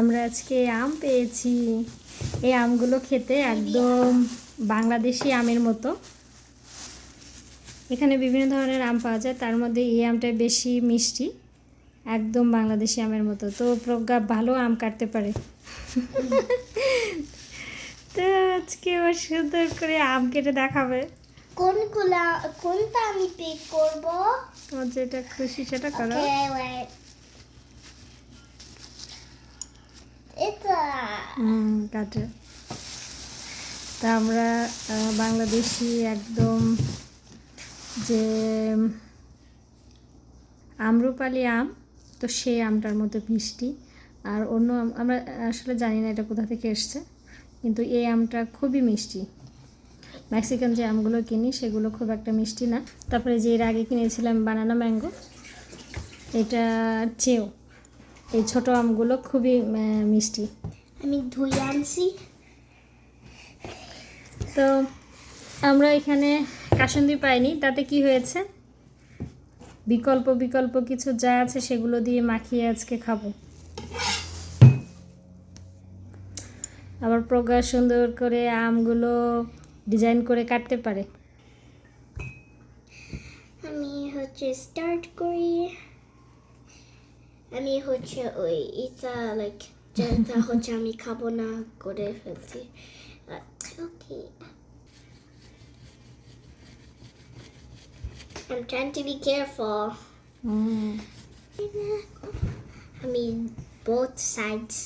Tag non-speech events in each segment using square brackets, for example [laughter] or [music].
আমরা আজকে আম পেয়েছি। এই আমগুলো খেতে একদম বাংলাদেশি আমের মতো। এখানে বিভিন্ন ধরনের আম পাওয়া যায় তার মধ্যে এই আমটা বেশি মিষ্টি একদম বাংলাদেশি আমের মতো। তো প্রজ্ঞা ভালো আম কাটতে পারে। তো আজকে ও সুন্দর করে আম কেটে দেখাবে। কোনগুলা কোনটা আমি পিক করব? যেটা খুশি সেটা করো Okay, wait. এটা হুম কাটে তা আমরা বাংলাদেশি একদম যে, আম্রপালি আম, তো সেই আমটার মতো মিষ্টি। আর অন্য আম, আমরা আসলে জানি না এটা কোথা থেকে এসছে, কিন্তু এই আমটা খুবই মিষ্টি। মেক্সিকান যে আমগুলো কিনি, সেগুলো খুব একটা মিষ্টি না। তারপরে যে এর আগে কিনেছিলাম বানানা ম্যাঙ্গো, এটা চেয়েও এই ছোট আমগুলো খুবই মিষ্টি। আমি ধুই আনছি। তো আমরা এখানে কাসন্দি পাইনি তাতে কি হয়েছে? বিকল্প বিকল্প কিছু যা আছে সেগুলো দিয়ে মাখিয়ে আজকে খাব। আবার প্রজ্ঞা সুন্দর করে আমগুলো ডিজাইন করে কাটতে পারে। আমি হচ্ছে স্টার্ট করি। আমি হচ্ছে ওই এটা লাইক যেটা হচ্ছে আমি খাব না করে ফেলছি ওকে I'm trying to be careful. হুম, আমি both sides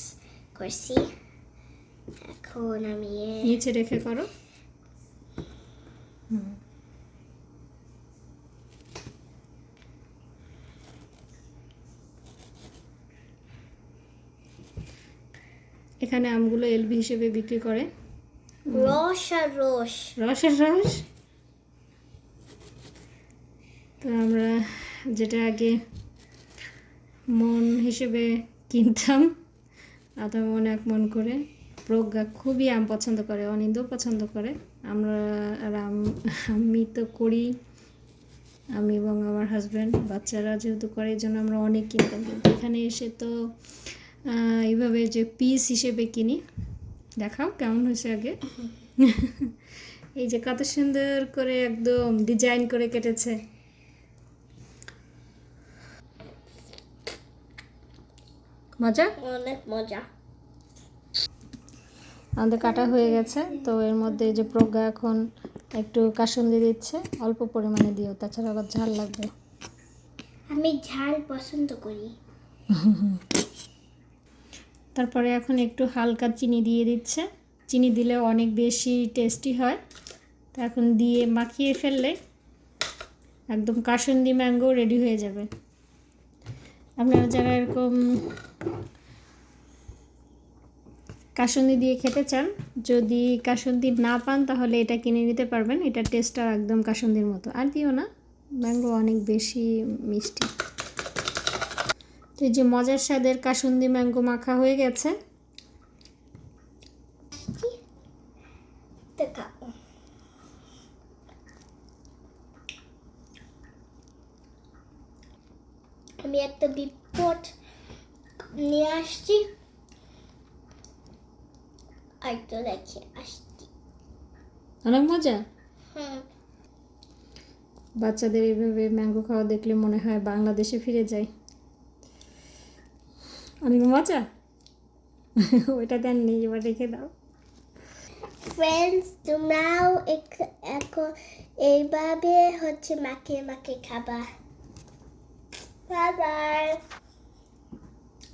করছি এখন আমি এ- নিচে রেখে করো হুম। এখানে আমগুলো এলবি হিসেবে বিক্রি করে। রস আর রস। রসের রস। তো আমরা যেটা আগে মন হিসেবে কিনতাম আধা মন এক মন করে। প্রজ্ঞা খুবই আম পছন্দ করে অনিন্দও পছন্দ করে। আমরা আর আম- তো করি। আমি এবং আমার হাজব্যান্ড বাচ্চারা যেহেতু করে এই জন্য আমরা অনেক কিনতাম। কিন্তু এখানে এসে তো এইভাবে যে পিস হিসেবে কিনি। দেখাও কেমন হয়েছে আগে। [laughs] এই যে কত সুন্দর করে একদম ডিজাইন করে কেটেছে। মজা? অনেক মজা। আমাদের কাটা হয়ে গেছে তো এর মধ্যে যে প্রজ্ঞা এখন একটু কাসুন্দি দিচ্ছে অল্প পরিমাণে দিও তাছাড়া আবার ঝাল লাগবে। আমি ঝাল পছন্দ করি। [laughs] তারপরে এখন একটু হালকা চিনি দিয়ে দিচ্ছে। চিনি দিলে অনেক বেশি টেস্টি হয়। তা এখন দিয়ে মাখিয়ে ফেললে একদম কাসুন্দি ম্যাঙ্গো রেডি হয়ে যাবে। আপনারা যারা এরকম কাসুন্দি দিয়ে খেতে চান, যদি কাসুন্দি না পান তাহলে এটা কিনে নিতে পারবেন। এটা টেস্টটা একদম কাসুন্দির মতো। আর দিও না, ম্যাঙ্গো অনেক বেশি মিষ্টি। তো এই যে মজার স্বাদের কাসুন্দি ম্যাঙ্গো মাখা হয়ে গেছে। দেখা আমি একটা বিপদ নিয়ে আসছি। আর তো রেখে আসছি। অনেক মজা? হুম বাচ্চাদের এইভাবে ম্যাঙ্গো খাওয়া দেখলে মনে হয় বাংলাদেশে ফিরে যায় অনেক মজা ওইটা দেন নেই এবার রেখে দাও। ফ্রেন্ডস তোমরাও এখন এইভাবে হচ্ছে মাকে মাকে খাবা। বাই